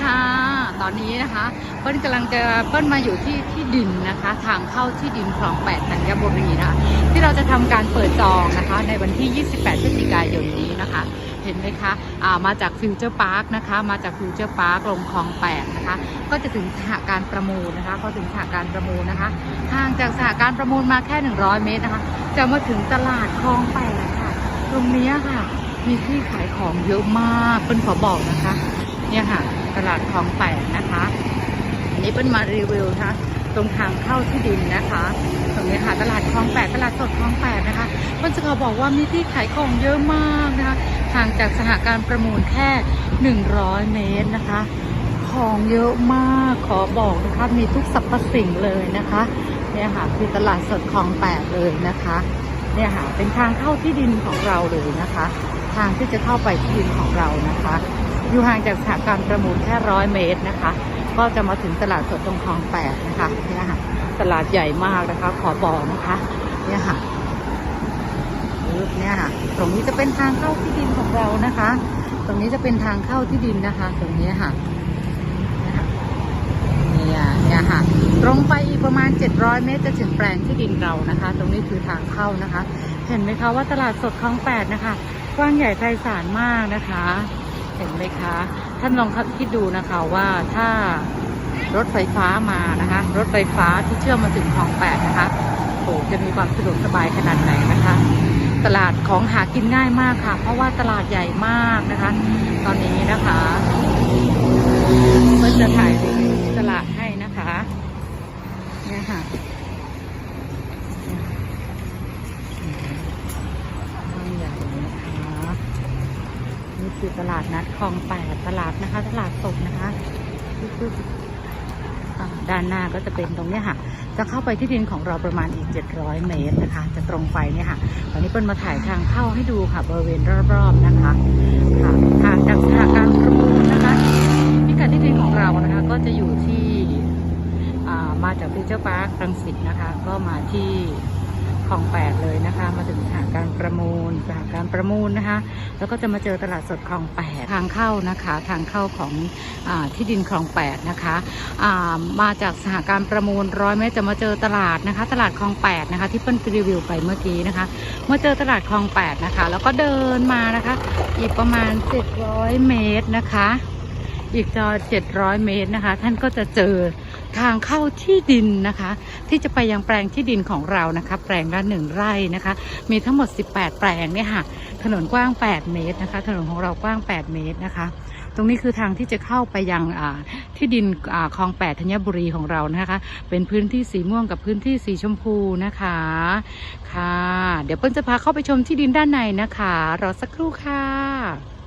ค่ะ ตอนนี้นะคะ เปิ้ลกำลังจะเปิ้ลมาอยู่ที่ที่ดินนะคะ ทางเข้าที่ดินคลองแปดธัญบุรีนะคะที่เราจะทำการเปิดจองนะคะ ในวันที่ 28 พฤศจิกายนนี้นะคะ เห็นไหมคะอ่ามาจากฟิวเจอร์พาร์คนะคะ มาจากฟิวเจอร์พาร์คลงคลองแปดนะคะ ก็จะถึงสหการประมูลนะคะพอถึงสหการประมูลนะคะห่างจากสหการประมูลมาแค่ 100 เมตรนะคะ จะมาถึงตลาดคลองแปดค่ะ ตรงนี้ค่ะมีที่ขายของเยอะมากเปิ้ลขอบอกนะคะ เนี่ยค่ะ ตลาดคลองแปดนะคะ อันนี้เปิ้ลมารีวิวนะตรงทางเข้าที่ดินนะคะ ตรงนี้ค่ะตลาดคลองแปดตลาดสดคลองแปดนะคะเปิ้ลจะขอบอกว่ามีที่ขายของเยอะมากนะคะห่างจากสหการประมูลแค่ 100 เมตรนะคะ ของเยอะมากขอบอกนะคะมีทุกสรรพสิ่งเลยนะคะเนี่ยค่ะคือตลาดสดคลองแปดเลยนะคะเนี่ยค่ะเป็นทางเข้าที่ดินของเราเลยนะคะ ทางที่จะเข้าไปที่ดินของเรานะคะ อยู่ห่างจากสถานการประมูลแค่ร้อยเมตรนะคะ ก็จะมาถึงตลาดสดตรงคลองแปดนะคะเนี่ยค่ะตลาดใหญ่มากนะคะ ขอบอกนะคะเนี่ยค่ะเนี่ยค่ะ ตรงนี้จะเป็นทางเข้าที่ดินของเรานะคะ ตรงนี้จะเป็นทางเข้าที่ดินนะคะ ตรงนี้ค่ะเนี่ยค่ะเนี่ยค่ะ ตรงไปอีกประมาณ 700 เมตรจะถึงแปลงที่ดินเรานะคะ ตรงนี้คือทางเข้านะคะ เห็นไหมคะว่าตลาดสดคลองแปดนะคะ กว้างใหญ่ไพศาลมากนะคะ ห็นไหมคะ ท่านลองคิดดูนะคะว่าถ้ารถไฟฟ้ามานะคะ รถไฟฟ้าที่เชื่อมมาถึงคลองแปดนะคะโอ้จะมีความสะดวกสบายขนาดไหนนะคะ ตลาดของหากินง่ายมากค่ะ เพราะว่าตลาดใหญ่มากนะคะ ตอนนี้นะคะเพื่อจะถ่ายตลาดให้นะคะเนี่ยค่ะ กว้างใหญ่นะคะ นี่ตลาดนัดคลองแปดตลาดนะคะ ตลาดสดนะคะด้านหน้าก็จะเป็นตรงนี้ค่ะ จะเข้าไปที่ดินของเราประมาณอีก 700 เมตรนะคะ จะตรงไปเนี่ยค่ะตอนนี้เปิ้ลมาถ่ายทางเข้าให้ดูค่ะบริเวณรอบๆนะคะค่ะทางจากสถานการณ์ประมูลนะคะพิกัดที่ดินของเรานะคะ ก็จะอยู่ที่มาจากฟิวเจอร์พาร์ครังสิตนะคะ ก็มาที่ องแปดเลยนะคะ มาถึงสถานการประมูลสถานการประมูลนะคะ แล้วก็จะมาเจอตลาดสดคลองแปดทางเข้านะคะ ทางเข้าของอที่ดินคลองแปดนะคะมาจากสหการประมูลร้อยเมตรจะมาเจอตลาดนะคะ ตลาดคลองแปดนะคะ ที่เปิ้ลรีวิวไปเมื่อกี้นะคะเมื่อเจอตลาดคลองแปดนะคะ แล้วก็เดินมานะคะ อีกประมาณ 700 เมตรนะคะ อีกจอ 700 เมตรนะคะ ท่านก็จะเจอทางเข้าที่ดินนะคะ ที่จะไปยังแปลงที่ดินของเรานะคะ แปลงละหนึ่งไร่นะคะ มีทั้งหมด 18 แปลงเนี่ยค่ะถนนกว้าง 8 เมตรนะคะ ถนนของเรากว้าง 8 เมตรนะคะ ตรงนี้คือทางที่จะเข้าไปยังที่ดินคลอง8ธัญบุรีของเรานะคะ เป็นพื้นที่สีม่วงกับพื้นที่สีชมพูนะคะค่ะ เดี๋ยวเปิ้ลจะพาเข้าไปชมที่ดินด้านในนะคะรอสักครู่ค่ะ